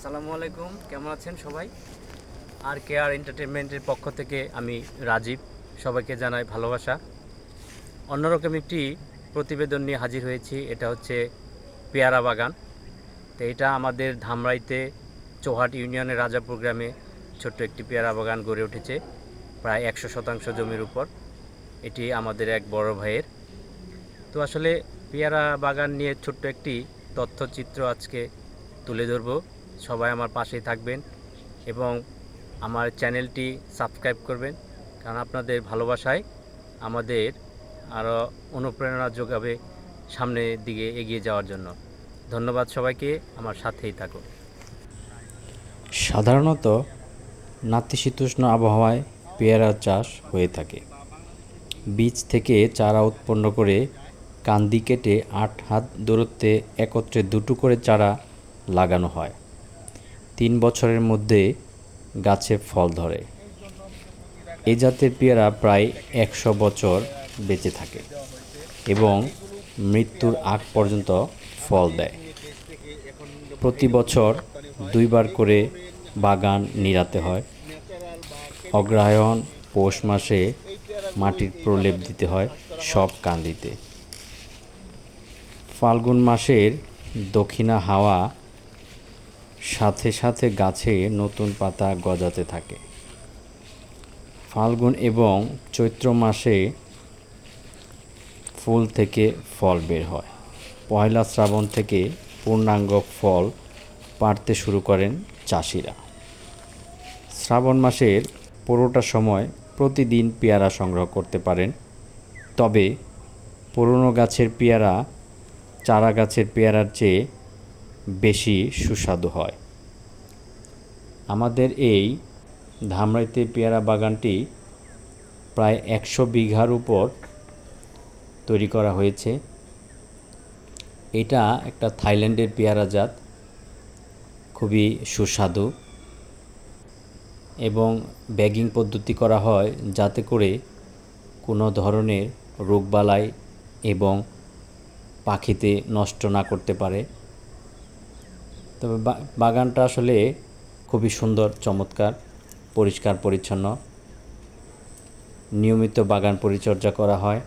আসসালামু আলাইকুম, কেমন আছেন সবাই? আর কে আর এন্টারটেনমেন্টের পক্ষ থেকে আমি রাজীব, সবাইকে জানাই ভালোবাসা। অন্যরকম একটি প্রতিবেদন নিয়ে হাজির হয়েছি, এটা হচ্ছে পেয়ারা বাগান। তো এটা আমাদের ধামরাইতে চৌহাট ইউনিয়নের রাজাপুর গ্রামে ছোট্ট একটি পেয়ারা বাগান গড়ে উঠেছে, প্রায় একশো শতাংশ জমির উপর। এটি আমাদের এক বড় ভাইয়ের। তো আসলে পেয়ারা বাগান নিয়ে ছোট্ট একটি তথ্যচিত্র আজকে তুলে ধরবো। সবাই আমার পাশেই থাকবেন এবং আমার চ্যানেলটি সাবস্ক্রাইব করবেন, কারণ আপনাদের ভালোবাসায় আমাদের আরও অনুপ্রেরণা যোগাবে সামনের দিকে এগিয়ে যাওয়ার জন্য। ধন্যবাদ সবাইকে, আমার সাথেই থাকুন। সাধারণত নাতিশীতোষ্ণ আবহাওয়ায় পেয়ারা চাষ হয়ে থাকে। বীজ থেকে চারা উৎপন্ন করে কান্দি কেটে আট হাত দূরত্বে একত্রে দুটো করে চারা লাগানো হয়। তিন বছরের মধ্যে গাছে ফল ধরে। এই জাতের পেয়ারা প্রায় একশো বছর বেঁচে থাকে এবং মৃত্যুর আগ পর্যন্ত ফল দেয়। প্রতি বছর দুইবার করে বাগান নিরাতে হয়। অগ্রহায়ণ, পৌষ মাসে মাটির প্রলেপ দিতে হয় সব কান্দিতে। ফাল্গুন মাসের দক্ষিণা হাওয়া সাথে সাথে গাছে নতুন পাতা গজাতে থাকে। ফাল্গুন এবং চৈত্র মাসে ফুল থেকে ফল বের হয়। পয়লা শ্রাবণ থেকে পূর্ণাঙ্গ ফল পাড়তে শুরু করেন চাষিরা। শ্রাবণ মাসের পুরোটা সময় প্রতিদিন পেয়ারা সংগ্রহ করতে পারেন। তবে পুরনো গাছের পেয়ারা চারা গাছের পেয়ারার চেয়ে বেশি সুস্বাদু হয়। আমাদের এই ধামরাইতে পেয়ারা বাগানটি প্রায় একশো বিঘার উপর তৈরি করা হয়েছে। এটা একটা থাইল্যান্ডের পেয়ারা জাত, খুবই সুস্বাদু এবং ব্যাগিং পদ্ধতি করা হয় যাতে করে কোনো ধরনের রোগবালাই এবং পাখিতে নষ্ট না করতে পারে। তবে বাগানটা আসলে খুবই সুন্দর, চমৎকার, পরিষ্কার, পরিচ্ছন্ন। নিয়মিত বাগান পরিচর্যা করা হয়।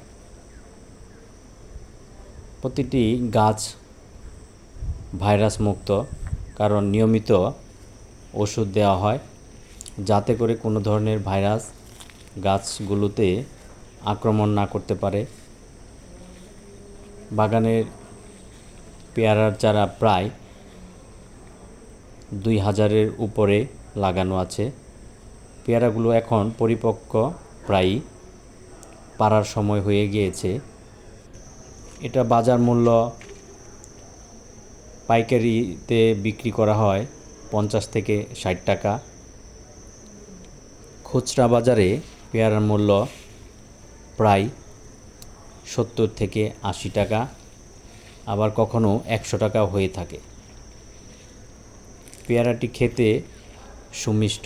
প্রতিটি গাছ ভাইরাস মুক্ত কারণ নিয়মিত ওষুধ দেওয়া হয়। যাতে করে কোনো ধরনের ভাইরাস গাছগুলোতে আক্রমণ না করতে পারে। বাগানের পেয়ারার চারা প্রায় দুই হাজারের উপরে লাগানো আছে। পেয়ারাগুলো এখন পরিপক্ক প্রায় পাড়ার সময় হয়ে গিয়েছে। এটা বাজার মূল্য পাইকারিতে বিক্রি করা হয় পঞ্চাশ থেকে ষাট টাকা। খুচরা বাজারে পেয়ারার মূল্য প্রায় সত্তর থেকে আশি টাকা, আবার কখনো একশো টাকা হয়ে থাকে। পেয়ারাটি খেতে সুমিষ্ট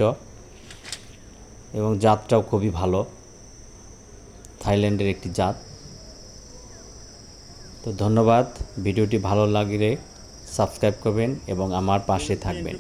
এবং জাতটাও খুবই ভালো। থাইল্যান্ডের একটি জাত। তো ধন্যবাদ, ভিডিওটি ভালো লাগলে সাবস্ক্রাইব করবেন এবং আমার পাশে থাকবেন।